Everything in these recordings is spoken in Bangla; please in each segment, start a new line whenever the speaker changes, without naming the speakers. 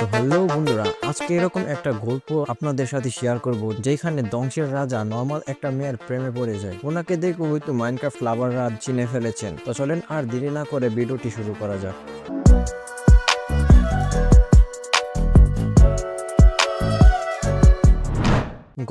তো হ্যালো বন্ধুরা, আজকে এরকম একটা গল্প আপনাদের সাথে শেয়ার করব, যেখানে ধ্বংসের রাজা নর্মাল একটা মেয়ের প্রেমে পড়ে যায়। ওনাকে দেখে হয়তো মাইনক্রাফ্ট লাভাররা চিনে ফেলেছেন। তো চলেন আর দেরি না করে ভিডিওটি শুরু করা যাক।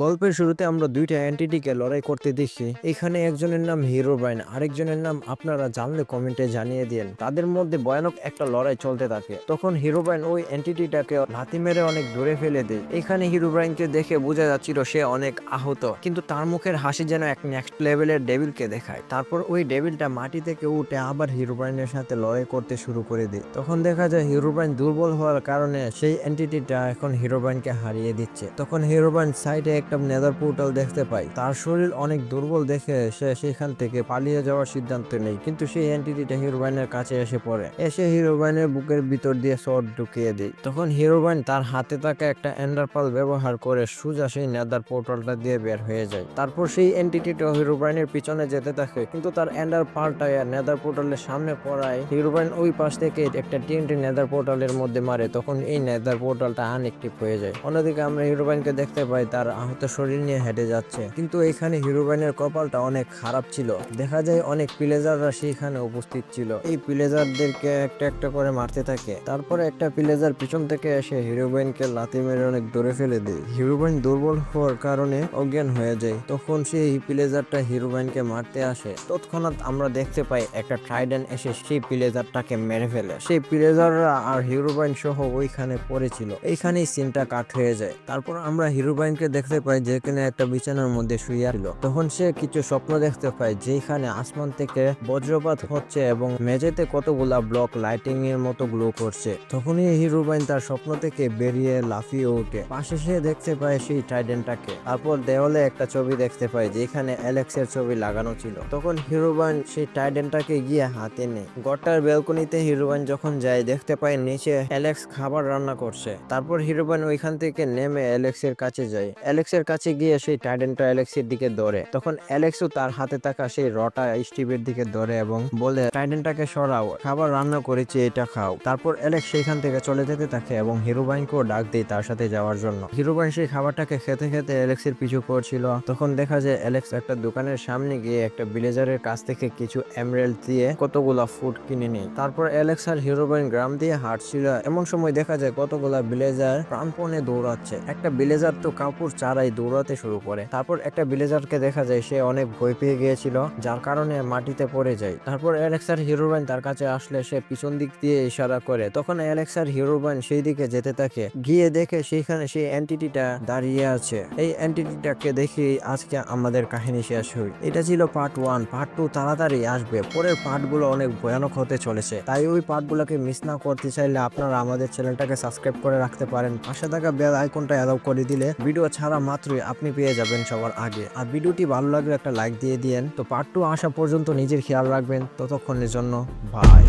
গল্পের শুরুতে আমরা দুইটা এন্টিটিকে লড়াই করতে দেখি। এখানে একজনের নাম হিরো ব্রাইন আরেকজনের নাম আপনারা জানলে কমেন্টে জানিয়ে দিন তাদের মধ্যে ভয়ানক একটা লড়াই চলতে থাকে। তখন হিরো ব্রাইন ওই এন্টিটিটাকে লাথি মেরে অনেক দূরে ফেলে দেয়। এখানে হিরো ব্রাইনকে দেখে বোঝা যাচ্ছিল সে অনেক আহত। কিন্তু তার মুখের হাসি যেন এক নেক্সট লেভেলের ডেভিলকে দেখায়। তারপর ওই ডেভিলটা মাটি থেকে উঠে আবার হিরো ব্রাইনের সাথে লড়াই করতে শুরু করে দেয়। তখন দেখা যায় হিরো ব্রাইন দুর্বল হওয়ার কারণে সেই এন্টিটিটা এখন হিরো ব্রাইনকে হারিয়ে দিচ্ছে। তখন হিরো ব্রাইন সাইডে একটা নেদার পোর্টাল দেখতে পায় তার শরীর অনেক দুর্বল দেখে সে সেখান থেকে পালিয়ে যাওয়ার সিদ্ধান্ত নেই কিন্তু সেই এন্টিটিটা হিরোবাইনের কাছে এসে পড়ে। এসে হিরোবাইনের বুকের ভিতর দিয়ে শর্ট ঢুকিয়ে দেয়। তখন হিরোবাইন তার হাতে থাকা একটা এন্ডারপাল ব্যবহার করে সোজা সেই নেদার পোর্টালটা দিয়ে বের হয়ে যায়। তারপর সেই এন্টিটিটা হিরোবাইনের পিছনে যেতে থাকে, কিন্তু তার এন্ডার পাল্টা নেদার পোর্টালের সামনে পড়ায় হিরোবাইন ওই পাশ থেকে একটা টিএনটি নেদার পোর্টালের মধ্যে মারে, তখন এই নেদার পোর্টালটা আনএক্টিভ হয়ে যায়। অন্যদিকে আমরা হিরোবাইনকে দেখতে পাই, তার আহত শরীর নিয়ে হেঁটে যাচ্ছে। কিন্তু এখানে হিরোবাইনের কপালটা অনেক খারাপ ছিল। দেখা যায় অনেক প্লেজাররা সেখানে উপস্থিত ছিল। এই প্লেজারদেরকে একটা একটা করে মারতে থাকে। তারপরে একটা প্লেজার পিছন থেকে এসে হিরোবাইনকে লাথি মেরে অনেক দূরে ফেলে দেয়। হিরোবাইন দুর্বল হওয়ার কারণে অজ্ঞান হয়ে যায়। তখন সেই প্লেজারটা হিরোবাইনকে মারতে আসে। তৎক্ষণাৎ আমরা দেখতে পাই একটা ট্রাইডেন এসে সেই প্লেজারটাকে মেরে ফেলে। সেই প্লেজাররা আর হিরোবাইন সহ ওইখানে পড়েছিল এইখানেই সিনটা কাট হয়ে যায়। তারপর আমরা হিরোবাইনকে দেখতে পাই যেখানে একটা বিছানার মধ্যে শুয়ে ছিল। তখন সে কিছু স্বপ্ন দেখতে পায় যেখানে আসমান থেকে বজ্রপাত হচ্ছে এবং মেঝেতে কতগুলা ব্লক লাইটিং এর মতো গ্লো করছে। তখনই হিরোবাইন তার স্বপ্ন থেকে বেরিয়ে লাফিয়ে ওঠে। পাশে সে দেখতে পায় সেই ট্রাইডেন্টটাকে তারপর দেওয়ালে একটা ছবি দেখতে পায় যেখানে অ্যালেক্সের ছবি লাগানো ছিল। তখন হিরোবাইন সেই টাইডেনটাকে গিয়ে হাতে নেয়। গড়টার ব্যালকনিতে হিরোবাইন যখন যায় দেখতে পায় নিচে অ্যালেক্স খাবার রান্না করছে। তারপর হিরোবাইন ওইখান থেকে নেমে অ্যালেক্সের কাছে যায়। অ্যালেক্সের কাছে গিয়ে সেই টাইডেনটা অ্যালেক্সের দিকে দৌড়ে। তখন অ্যালেক্সও তার হাতে থাকা সেই রটা স্টিভের দিকে ধরে এবং বলে টাইডেনটাকে সরাও, খাবার রান্না করেছি এটা খাও। তারপর অ্যালেক্স সেইখান থেকে চলে যেতে থাকে এবং হিরোবাইনকেও ডাক দেয় তার সাথে যাওয়ার জন্য। হিরোবাইন সেই খাবারটাকে খেতে খেতে অ্যালেক্সের পিছু করছিল তখন দেখা যায় অ্যালেক্স একটা দোকানের সামনে গিয়ে একটা ভিলেজারের কাছ থেকে কিছু এমরেল দিয়ে কতগুলা ফুড কিনে নেয়। তারপর অ্যালেক্স আর হিরোবাইন গ্রাম দিয়ে হাঁটছিল। এমন সময় দেখা যায় কতগুলা ভিলেজার প্রাণপণে দৌড়াচ্ছে। একটা ভিলেজার তো কাপড় চারাই দৌড়াতে শুরু করে। তারপর একটা ভিলেজারকে দেখা যায়, সে অনেক ভয় পেয়ে গিয়েছিল, যার কারণে মাটিতে পড়ে যায়। তারপর অ্যালেক্স আর হিরোবাইন তার কাছে আসলে সে পিছন দিক দিয়ে ইশারা করে। তখন অ্যালেক্স আর হিরোবাইন সেই দিকে যেতে থাকে। গিয়ে দেখে সেইখানে সেই এন্টিটিটা দাঁড়িয়ে আছে। এই এন্টিটিটাকে দেখি আজকে আমাদের কাহিনী শেষ হই। এটা ছিল পার্ট ওয়ান পার্ট টু তাড়াতাড়ি আসবে। পরের পার্টগুলো অনেক ভয়ানক হতে চলেছে। তাই ওই পার্টগুলোকে মিস না করতে চাইলে আপনারা আমাদের চ্যানেলটাকে সাবস্ক্রাইব করে রাখতে পারেন। পাশে থাকা বেল আইকনটা অ্যালাউ করে দিলে ভিডিও ছাড়া মাত্রই আপনি পেয়ে যাবেন সবার আগে। আর ভিডিওটি ভালো লাগলে একটা লাইক দিয়ে দিয়েন। তো পার্ট টু আসা পর্যন্ত নিজের খেয়াল রাখবেন। ততক্ষণের জন্য বাই